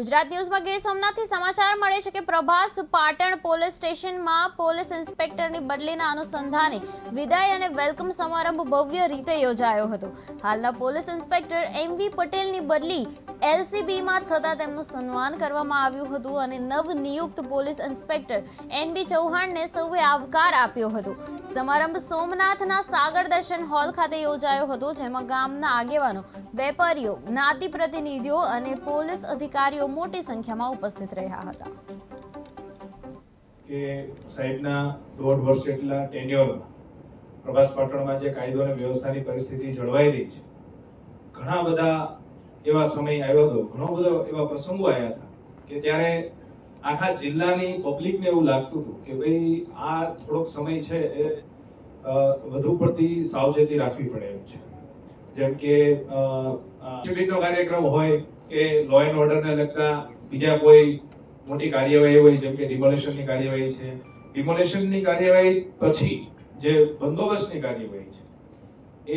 ગુજરાત ન્યૂઝમાં ગીર સોમનાથથી સમાચાર મળે છે કે પ્રભાસ પાટણ પોલીસ સ્ટેશનમાં પોલીસ ઇન્સ્પેક્ટરની બદલીના અનુસંધાને વિદાય અને વેલકમ સમારંભ ભવ્ય રીતે યોજાયો હતો. હાલના પોલીસ ઇન્સ્પેક્ટર એમ વી પટેલની બદલી એલસીબીમાં થતાં તેમનું સન્માન કરવામાં આવ્યું હતું અને નવનિયુક્ત પોલીસ ઇન્સ્પેક્ટર એન બી ચૌહાણને સૌએ આવકાર આપ્યો હતો. સમારંભ સોમનાથના સાગર દર્શન હોલ ખાતે યોજાયો હતો, જેમાં ગામના આગેવાનો, વેપારીઓ, જ્ઞાતિ પ્રતિનિધિઓ અને પોલીસ અધિકારીઓ મોટી સંખ્યામાં ઉપસ્થિત રહ્યા હતા. કે સાહેબના દોઢ વર્ષ જેટલા ટેન્યોરમાં પ્રભાસ પાટણમાં જે કાયદો અને વ્યવસ્થાની પરિસ્થિતિ જળવાઈ રહી છે, ઘણા બધા એવા સમય આવ્યો હતો, ઘણો બધો એવા પ્રસંગો આવ્યા હતા કે ત્યારે આખા જિલ્લાની પબ્લિકને એવું લાગતું હતું કે ભાઈ આ થોડોક સમય છે એ વધુ પડતી સાવચેતી રાખવી પડે એમ છે. જેમ કે કાર્યક્રમ હોય કે લો એન્ડ ઓર્ડરને લગતા બીજા કોઈ મોટી કાર્યવાહી હોય, જેમ કે ડિમોલેશનની કાર્યવાહી છે. ડિમોલેશનની કાર્યવાહી પછી જે બંદોબસ્તની કાર્યવાહી છે,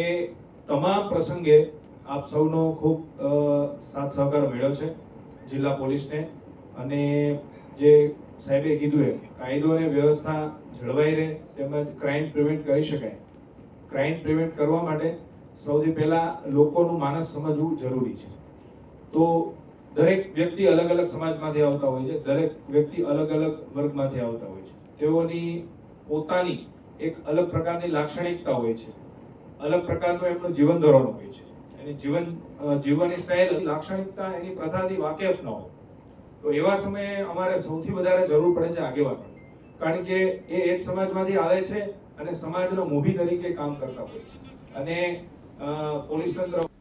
એ તમામ પ્રસંગે આપ સૌનો ખૂબ સાથ સહકાર મળ્યો છે જિલ્લા પોલીસને. અને જે સાહેબે કીધું એમ, કાયદો અને વ્યવસ્થા જળવાઈ રહે, તેમજ ક્રાઇમ પ્રિવેન્ટ કરી શકાય. ક્રાઇમ પ્રિવેન્ટ કરવા માટે સૌથી પહેલાં લોકોનું માનસ સમજવું જરૂરી છે. તો દરેક વ્યક્તિ અલગ અલગ સમાજમાંથી આવતા હોય છે. દરેક વ્યક્તિ અલગ અલગ વર્ગમાંથી આવતા હોય છે. તેઓની પોતાની એક અલગ પ્રકારની લાક્ષણિકતા હોય છે. અલગ પ્રકારનું એમનું જીવન ધોરણ હોય છે. એની જીવન જીવનની સ્ટાઇલ લાક્ષણિકતા એની પ્રથાથી વાકેફ ન હોય. તો એવા સમયે અમારે સૌથી વધારે જરૂર પડે છે આગેવાનો. કારણ કે એ એક સમાજમાંથી આવે છે અને સમાજનો મોભી તરીકે કામ કરતા હોય છે. અને પોલીસ તંત્ર